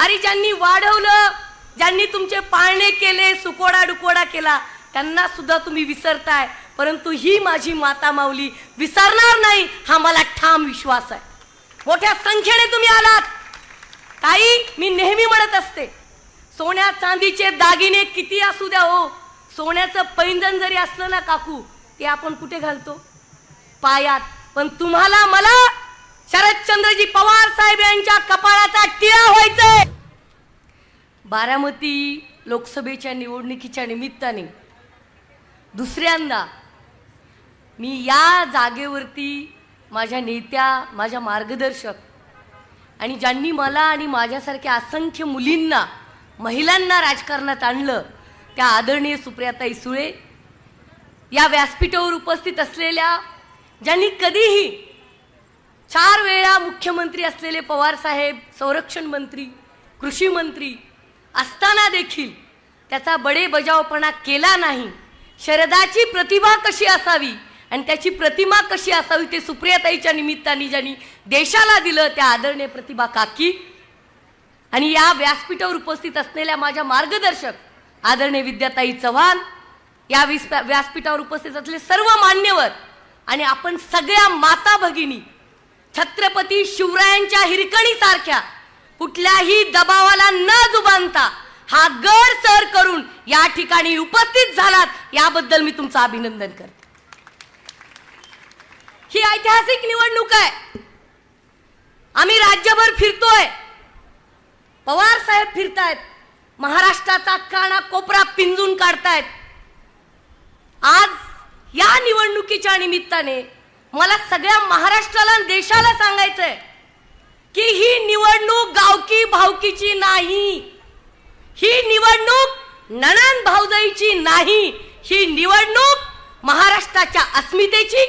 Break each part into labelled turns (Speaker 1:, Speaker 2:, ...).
Speaker 1: अरे ज्यांनी वाढवलं ज्यांनी तुमचे पाळणे केले सुकोडा डुकोडा केला त्यांना सुद्धा तुम्ही विसरताय. परंतु ही माझी माता माऊली विसरणार नाही हा मला ठाम विश्वास आहे. मोठ्या संख्येने तुम्ही आलात. ताई मी नेहमी म्हणत असते सोन्या चांदीचे दागिने किती असू द्या हो. सोन्याचं पैंजण जरी असलं ना काकू ते आपण कुठे घालतो? पायात. पण तुम्हाला मला शरदचंद्रजी पवार साहेब यांच्या कपाळाचा टिळा व्हायचंय. बारामती लोकसभेच्या निवडणुकीच्या निमित्ताने दुसऱ्यांदा मी या जागेवरती माझ्या नेत्या माझ्या मार्गदर्शक आणि ज्यांनी मला आणि माझ्यासारख्या असंख्य मुलींना महिलांना राजकारणात आणलं त्या आदरणीय सुप्रियाताई सुळे या व्यासपीठावर उपस्थित असलेल्या ज्यांनी कधीही चार वेळा मुख्यमंत्री असलेले पवार साहेब संरक्षण मंत्री कृषी मंत्री असताना देखील त्याचा बडे बजावपणा केला नाही. शरदाची प्रतिभा कशी असावी आणि त्याची प्रतिमा कशी असावी ते सुप्रियाताईच्या निमित्ताने ज्यांनी देशाला दिलं त्या आदरणीय प्रतिभा काकी. आणि या व्यासपीठावर उपस्थित असलेल्या माझ्या मार्गदर्शक आदरणीय विद्याताई चव्हाण या विस व्यासपीठावर उपस्थित असलेले सर्व मान्यवर आणि आपण सगळ्या माता भगिनी छत्रपती शिवरायांच्या हिरकणीसारख्या कुठल्याही दबावाला न जुबानता हा गड सर करून या ठिकाणी उपस्थित झालात याबद्दल मी तुमचं अभिनंदन करते. ही ऐतिहासिक निवडणूक आहे. आम्ही राज्यभर फिरतोय. पवार साहेब फिरतायत. महाराष्ट्राचा काना कोपरा पिंजून काढतायत. आज या निवडणुकीच्या निमित्ताने मला सगळ्या महाराष्ट्राला देशाला सांगायचंय. की ही निवडणूक गावकी भावकीची नाही. ही निवडणूक नणन भाऊजाईची नाही. ही निवडणूक महाराष्ट्राच्या अस्मितेची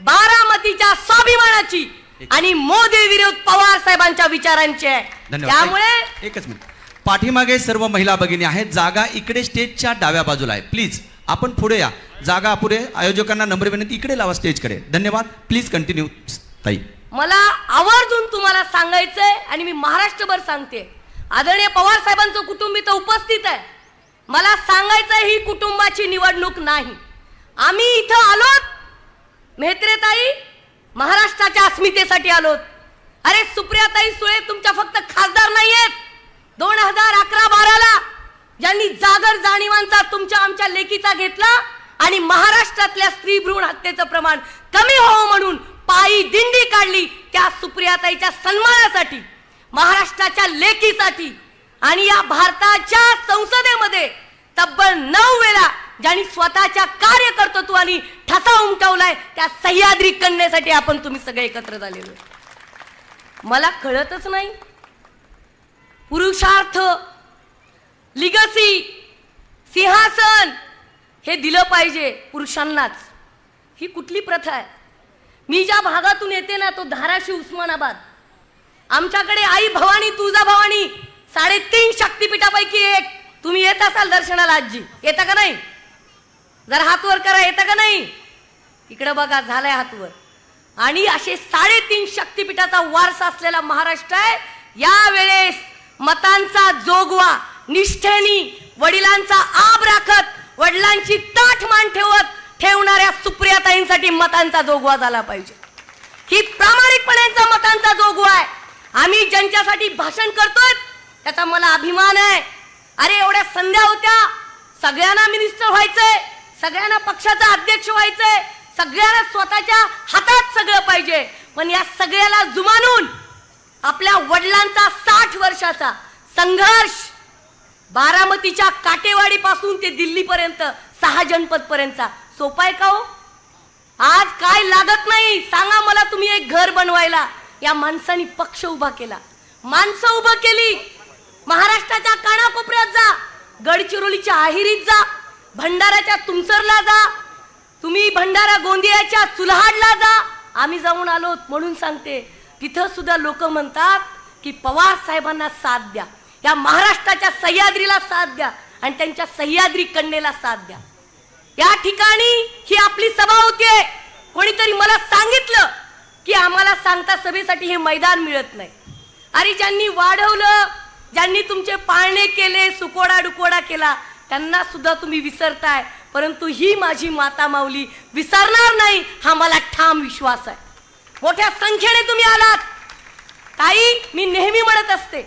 Speaker 1: बारामतीच्या स्वाभिमानाची आणि मोदी विरोध पवार साहेबांच्या विचारांची आहे. त्यामुळे
Speaker 2: एक- एकच मिनिट. पाठीमागे सर्व महिला भगिनी आहेत. जागा इकडे स्टेजच्या डाव्या बाजूला आहे. प्लीज आपण पुढे या. जागा अपुरे आयोजकांना नंबर विनंती इकडे लावा स्टेजकडे धन्यवाद. Please continue. ताई.
Speaker 1: मला आवर्जून तुम्हाला सांगायचंय आणि मी महाराष्ट्रभर सांगते. आदरणीय पवार साहेबांचं कुटुंब इथं उपस्थित आहे. मला सांगायचं ही कुटुंबाची निवडणूक नाही. आम्ही इथं आलोत. मेहत्रेताई महाराष्ट्राच्या अस्मितेसाठी आलोत. अरे सुप्रियाताई सुळे तुमच्या फक्त खासदार नाही आहेत दोन हजार अकरा बाराला ज्यांनी जागर जाणीवांचा तुमच्या आमच्या लेखीचा घेतला आणि महाराष्ट्रातल्या स्त्री भ्रूण हत्येचं प्रमाण कमी व्हावं म्हणून पायी दिंडी काढली त्या सुप्रियाताईच्या सन्मानासाठी महाराष्ट्राच्या लेखीसाठी आणि या भारताच्या संसदेमध्ये तब्बल नऊ वेळा ज्यांनी स्वतःच्या कार्यकर्तृत्वाने ठसा उमटवलाय त्या सह्याद्री कन्यासाठी आपण तुम्ही सगळे एकत्र झालेलो मला कळतच नाही. पुरुषार्थ लिगसी सिंहासन हे दिलं पाहिजे पुरुषांनाच. ही कुठली प्रथा आहे? मी ज्या भागातून येते ना तो धाराशिव उस्मानाबाद. आमच्याकडे आई भवानी तुळजा भवानी साडेतीन शक्तिपीठापैकी एक. तुम्ही येत असाल दर्शनाला आजी. येता का नाही? जरा हातवर करा येतं का नाही? इकडं बघा झालाय हातवर. आणि असे साडेतीन शक्तिपीठाचा वारसा असलेला महाराष्ट्र आहे. यावेळेस मतांचा जोगवा निष्ठेनी वडिलांचा आब राखत वडिलांची ताठ मान ठेवत ठेवणाऱ्या सुप्रियाताईंसाठी मतांचा जोगवा झाला पाहिजे. ही प्रामाणिकपणेचा मतांचा जोगवा आहे. आम्ही ज्यांच्यासाठी भाषण करतोय त्याचा मला अभिमान आहे. अरे एवढ्या संध्या होत्या. सगळ्यांना मिनिस्टर व्हायचंय. सगळ्यांना पक्षाचा अध्यक्ष व्हायचंय. सगळ्यांना स्वतःच्या हातात सगळं पाहिजे. पण या सगळ्याला जुमानून आपल्या वडिलांचा साठ वर्षाचा संघर्ष बारामतीच्या काटेवाडीपासून ते दिल्लीपर्यंत सहा जनपद पर्यंतचा सोपा आहे का हो? आज काय लागत नाही? सांगा मला तुम्ही एक घर बनवायला. या माणसानी पक्ष उभा केला. माणसं उभं केली. महाराष्ट्राच्या कानाकोपऱ्यात जा. गडचिरोलीच्या आहिरीत जा. भंडाऱ्याच्या तुमसरला जा. तुम्ही भंडारा गोंदियाच्या चुलहाडला जा. आम्ही जाऊन आलो म्हणून सांगते. तिथं सुद्धा लोक म्हणतात की पवार साहेबांना साथ द्या. या महाराष्ट्राच्या सह्याद्रीला साथ द्या. आणि त्यांच्या सह्याद्री कन्येला साथ द्या. या ठिकाणी ही आपली सभा होतीये. कोणीतरी मला सांगितलं की आम्हाला सांगता सभेसाठी हे मैदान मिळत नाही. अरे ज्यांनी वाढवलं ज्यांनी तुमचे पाळणे केले सुकोडा डुकोडा केला त्यांना सुद्धा तुम्ही विसरताय. परंतु ही माझी माता माऊली विसरणार नाही हा मला ठाम विश्वास आहे. मोठ्या संख्येने तुम्ही आलात. ताई मी नेहमी म्हणत असते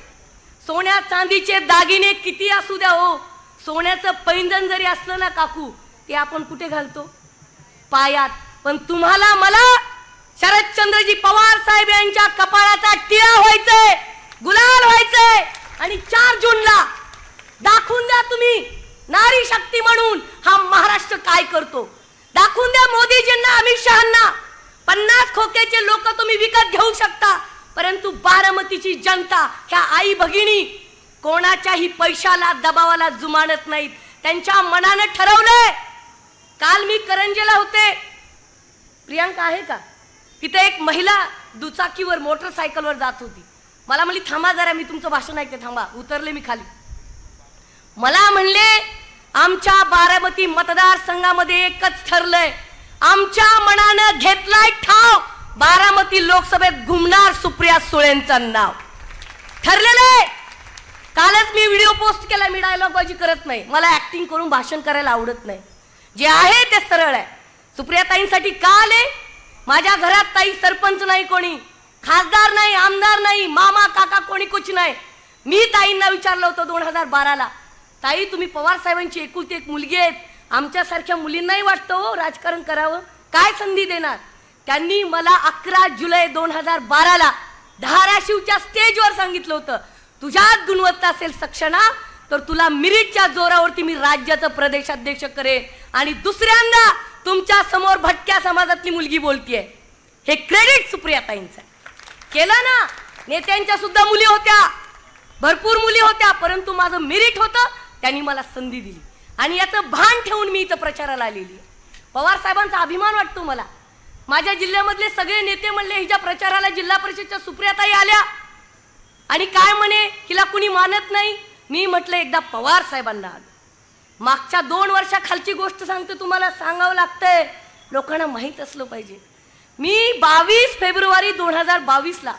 Speaker 1: सोन्या चांदीचे दागिने किती असू द्या हो. सोन्याचं पैंजण जरी असलं ना काकू ते आपण कुठे घालतो? पायात. पण तुम्हाला मला शरदचंद्रजी पवार साहेब यांच्या कपाळाचा टिळा व्हायचंय गुलाल व्हायचंय आणि चार जूनला दाखवून द्या तुम्ही नारी शक्ती म्हणून हा महाराष्ट्र काय करतो. दाखवून द्या मोदीजींना अमित शहाना. पन्नास खोक्याचे लोक तुम्ही विकत घेऊ शकता परंतु बारामतीची जनता ह्या आई भगिनी कोणाच्याही पैशाला दबावाला जुमानत नाहीत. त्यांच्या मनानं ठरवलंय काल मी करंजेला होते. प्रियांका आहे का? तिथे एक महिला दुचाकीवर मोटरसायकलवर जात होती. मला म्हणली थांबा जरा मी तुमचं भाषण ऐकते थांबा उतरले मी खाली. मला म्हणले आमच्या बारामती मतदारसंघामध्ये एकच ठरलंय. आमच्या मनानं घेतलाय ठाव. बारामती लोकसभेत घुमणार सुप्रिया सुळेंचं नाव. ठरलेलं आहे. कालच मी व्हिडिओ पोस्ट केला मी डायलॉग बाजी करत नाही. मला ऍक्टिंग करून भाषण करायला आवडत नाही. जे आहे ते सरळ आहे. सुप्रिया ताईंसाठी का आले? माझ्या घरात ताई सरपंच नाही कोणी खासदार नाही आमदार नाही मामा काका कोणी कुछ नाही. मी ताईंना विचारलं होतं दोन हजार बाराला. ताई तुम्ही पवार साहेबांची एकुलती एक मुलगी आहेत. आमच्यासारख्या मुलींनाही वाटतं हो राजकारण करावं. काय संधी देणार? त्यांनी मला अकरा जुलै दोन हजार बाराला धाराशिवच्या स्टेजवर सांगितलं होतं. तुझ्यात गुणवत्ता असेल सक्षणा तर तुला मिरीटच्या जोरावरती मी राज्याचं प्रदेशाध्यक्ष करेन. आणि दुसऱ्यांदा तुमच्यासमोर भटक्या समाजातली मुलगी बोलतीये. हे क्रेडिट सुप्रियाताईंचं. केलं ना? नेत्यांच्या सुद्धा मुली होत्या. भरपूर मुली होत्या परंतु माझं मिरिट होतं त्यांनी मला संधी दिली. आणि याचं भान ठेवून मी इथं प्रचाराला आलेली आहे. पवार साहेबांचा अभिमान वाटतो मला. माझ्या जिल्ह्यामधले सगळे नेते म्हणले हिच्या प्रचाराला जिल्हा परिषदच्या सुप्रियाताई आल्या. आणि काय म्हणे? हिला कुणी मानत नाही? मी म्हटलं एकदा पवार साहेबांना. आलो मागच्या दोन वर्षाखालची गोष्ट सांगते तुम्हाला सांगावं लागतंय. लोकांना माहीत असलं पाहिजे. मी बावीस फेब्रुवारी दोन हजार बावीसला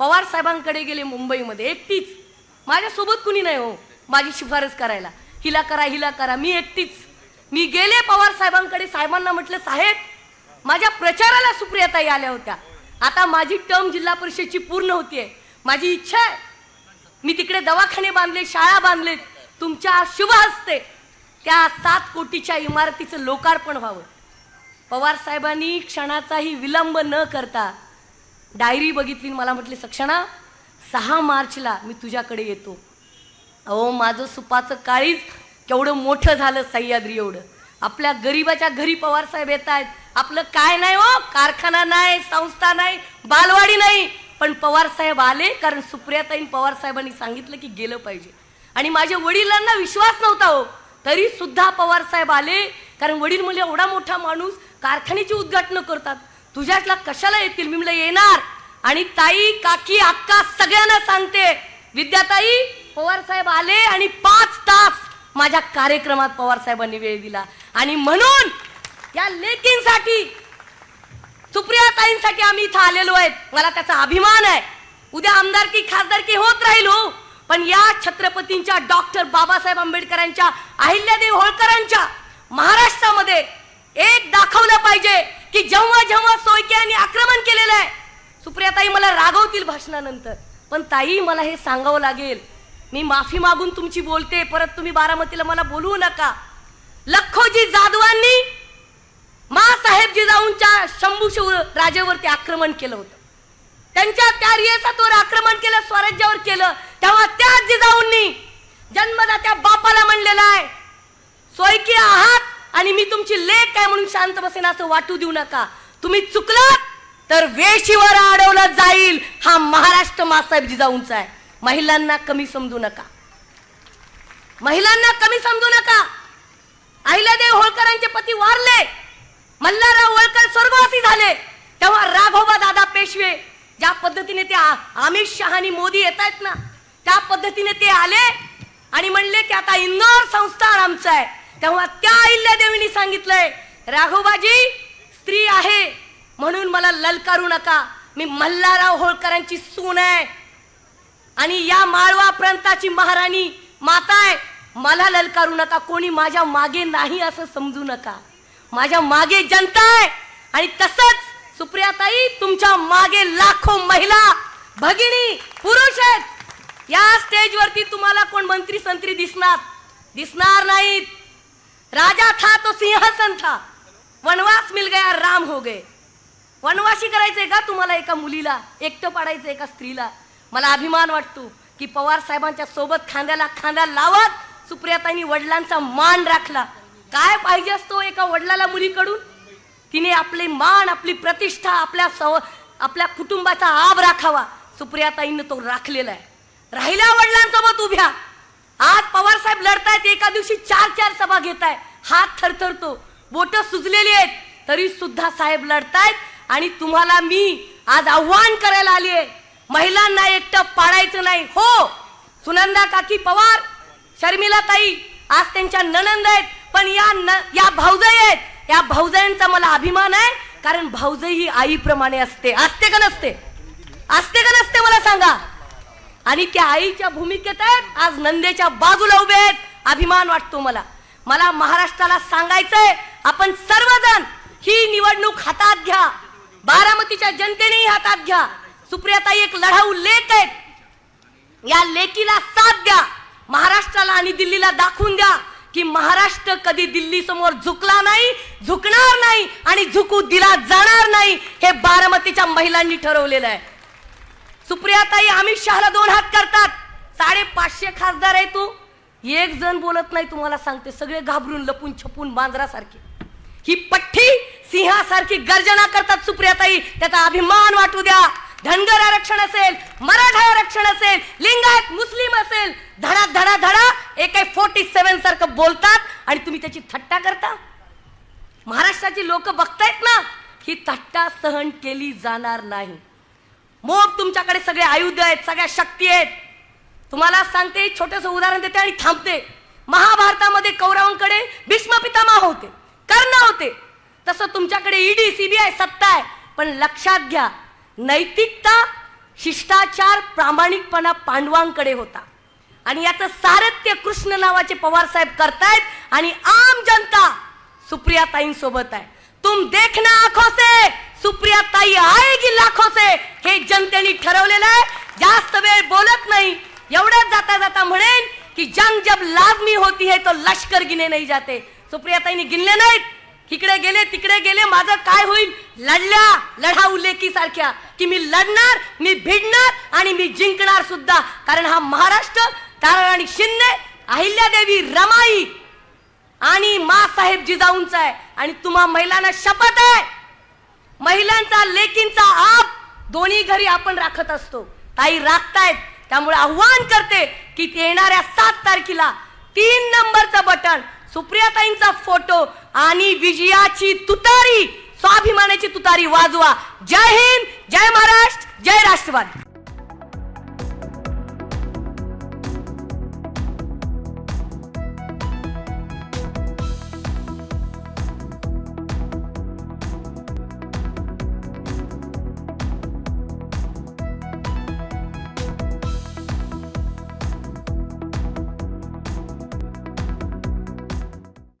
Speaker 1: पवार साहेबांकडे गेले मुंबईमध्ये एकटीच. माझ्यासोबत कुणी नाही हो माझी शिफारस करायला. हिला करा हिला करा मी एकटीच. मी गेले पवार साहेबांकडे साहेबांना म्हटलं साहेब माझ्या प्रचाराला सुप्रियाताई आल्या होत्या. आता माझी टर्म जिल्हा परिषदची पूर्ण होतीये. माझी इच्छा आहे मी तिकडे दवाखाने बांधले शाळा बांधलेत तुमच्या शुभ हस्ते त्या सात कोटीच्या इमारतीचं लोकार्पण व्हावं. पवार साहेबांनी क्षणाचाही विलंब न करता डायरी बघितली मला म्हटले सक्षणा सहा मार्चला मी तुझ्याकडे येतो. अहो माझं सुपाचं काळीज केवढं मोठं झालं सह्याद्री एवढं. आपल्या गरीबाच्या घरी पवार साहेब येत आहेत. आपलं काय नाही हो? कारखाना नाही संस्था नाही बालवाडी नाही. पण पवारसाहेब आले कारण सुप्रियाताईन पवार साहेबांनी सांगितलं की गेलं पाहिजे. आणि माझ्या वडिलांना विश्वास नव्हता हो. तरी सुद्धा पवारसाहेब आले कारण वडील मुले एवढा मोठा माणूस कारखान्याची उद्घाटन करतात. तुझ्यातला कशाला येतील? मी म्हणलं येणार. आणि ताई काकी अक्का सगळ्यांना सांगते. विद्याताई पवारसाहेब आले आणि पाच तास माझ्या कार्यक्रमात पवार साहेबांनी वेळ दिला. आणि म्हणून या लेकींसाठी सुप्रिया ताईंसाठी आम्ही इथं आलेलो आहेत. मला त्याचा अभिमान आहे. उद्या आमदारकी खासदारकी होत राहील हो. पण या छत्रपतींच्या डॉक्टर बाबासाहेब आंबेडकरांच्या अहिल्यादेवी होळकरांच्या महाराष्ट्रामध्ये एक दाखवलं पाहिजे की जेव्हा जेव्हा सोयके यांनी आक्रमण केलेलं आहे सुप्रियाताई मला रागवतील भाषणानंतर. पण ताई मला हे सांगावं लागेल. मी माफी मागून तुमची बोलते परत तुम्ही बारामतीला मला बोलवू नका. लखोजी जाधवांनी मासाहेब जिजाऊंच्या शंभू शिव आक्रमण केलं होतं. त्यांच्या त्या रियासतवर आक्रमण केलं स्वराज्यावर केलं. तेव्हा त्या जिजाऊंनी जन्मदात्या बापाला म्हणलेलं आहे सोयकी आहात आणि मी तुमची लेख काय म्हणून शांत बसेन असं वाटू देऊ नका. तुम्ही चुकलात तर वेशीवर अडवलं जाईल. हा महाराष्ट्र मासाहेब जिजाऊंचा आहे. महिलांना कमी समजू नका. महिलांना कमी समजू नका. अहिल्यादेव होळकरांचे पती वारले. मल्हारराव होळकर स्वर्गवासी झाले. तेव्हा राघोबा दादा पेशवे ज्या पद्धतीने ते अमित शहा आणि मोदी येत आहेत ना त्या पद्धतीने ते आले आणि म्हणले की आता इंदोर संस्थान आमचं आहे. तेव्हा त्या अहिल्यादेवींनी सांगितलंय राघोबाजी स्त्री आहे म्हणून मला ललकारू नका. मी मल्हारराव होळकरांची सून आहे. आणि या माळवा प्रांताची महाराणी माता आहे. मला ललकारू नका. कोणी माझ्या मागे नाही असं समजू नका. माझ्या मागे जनता आहे. आणि तसंच सुप्रियाताई तुमच्या मागे लाखो महिला भगिनी पुरुष आहेत. या स्टेजवरती तुम्हाला कोण मंत्री संत्री दिसणार? दिसणार नाहीत. राजा था तो सिंहासन था. वनवास मिल गया राम हो गए. वनवासी करायचंय का तुम्हाला एका मुलीला? एकटं पाडायचं एका स्त्रीला? मला अभिमान वाटतो की पवार साहेबांच्या सोबत खांद्याला खांदा लावत सुप्रियाताईंनी वडिलांचा मान राखला. काय पाहिजे असतो एका वडिलाला मुलीकडून? तिने आपले मान आपली प्रतिष्ठा आपल्या सव आपल्या कुटुंबाचा आब राखावा. सुप्रियाताईनं तो राखलेला आहे. राहिल्या वडिलांसोबत उभ्या. आज पवार साहेब लढतायत एका दिवशी चार चार सभा घेताय हात थरथरतो. बोट सुजलेली आहेत. तरी सुद्धा साहेब लढतायत आणि तुम्हाला मी आज आव्हान करायला आली आहे. महिलांना एकटं पाडायचं नाही. हो! सुनंदा काकी पवार शर्मिला ताई आज त्यांच्या ननंद आहेत. पण या न या भाऊजाई आहेत. या भाऊजाईंचा मला अभिमान आहे. कारण भाऊजाई ही आईप्रमाणे असते. असते का नसते? असते का नसते मला सांगा? आणि त्या आईच्या भूमिकेत आहेत आज नंदेच्या बाजूला उभे आहेत. अभिमान वाटतो मला. मला महाराष्ट्राला सांगायचंय आपण सर्वजण ही निवडणूक हातात घ्या. बारामतीच्या जनतेनेही हातात घ्या. सुप्रियाताई एक लढाऊ लेख आहेत. या लेकीला साथ द्या. महाराष्ट्राला आणि दिल्लीला दाखवून द्या. की महाराष्ट्र कधी दिल्ली समोर झुकला नाही झुकणार नाही आणि झुकू दिला जाणार नाही हे बारामतीच्या महिलांनी ठरवलेलं आहे. सुप्रियाताई अमित शहाला दोन हात करतात. साडेपाचशे खासदार आहे तू. एक जण बोलत नाही तुम्हाला सांगते. सगळे घाबरून लपून छपून मांजरासारखे. ही पठ्ठी सिंहासारखी गर्जना करतात सुप्रियाताई. त्याचा अभिमान वाटू द्या. धनगर आरक्षण असेल मराठा आरक्षण असेल लिंगायत मुस्लिम असेल धडा धडा धडा एक फोर्टी सेव्हन सारखं बोलतात आणि तुम्ही त्याची थट्टा करता? महाराष्ट्राची लोक बघतायत ना ही थट्टा सहन केली जाणार नाही. मग तुमच्याकडे सगळे आयुध आहेत सगळ्या शक्ती आहेत. तुम्हाला सांगते छोटस उदाहरण देते आणि थांबते. महाभारतामध्ये कौरवांकडे भीष्म पितामह होते कर्ण होते. तसं तुमच्याकडे ईडी सीबीआय सत्ता आहे पण लक्षात घ्या नैतिकता शिष्टाचार प्रामाणिकपणा पांडवांकडे होता. आणि याचं सारथ्य कृष्ण नावाचे पवार साहेब करतायत आणि आम जनता सुप्रिया ताईंसोबत आहे. तुम देखना आखो से सुप्रिया ताई आएगी लाखो से हे जनतेने ठरवलेलं आहे. जास्त वेळ बोलत नाही. एवढंच जाता जाता म्हणेन की जंग जब लाजमी होती है तो लष्कर गिने नाही जाते. सुप्रिया ताईंनी गिनले नाहीत. इकडे गेले तिकडे गेले माझं काय होईल? लढल्या लढाऊ लेकी सारख्या की मी लढणार मी भिडणार आणि मी जिंकणार सुद्धा. कारण हा महाराष्ट्र ताराराणी शिंदे अहिल्यादेवी रमाई आणि मासाहेब जिजाऊंचा आहे. आणि तुम्हा महिलांना शपथ आहे. महिलांचा लेकींचा आप दोन्ही घरी आपण राखत असतो. ताई राखतायत. त्यामुळे आव्हान करते की ते येणाऱ्या सात तारखेला तीन नंबरचं बटन सुप्रियाताईंचा फोटो आणि विजयाची तुतारी स्वाभिमानाची तुतारी वाजवा. जय हिंद जय महाराष्ट्र जय राष्ट्रवादी.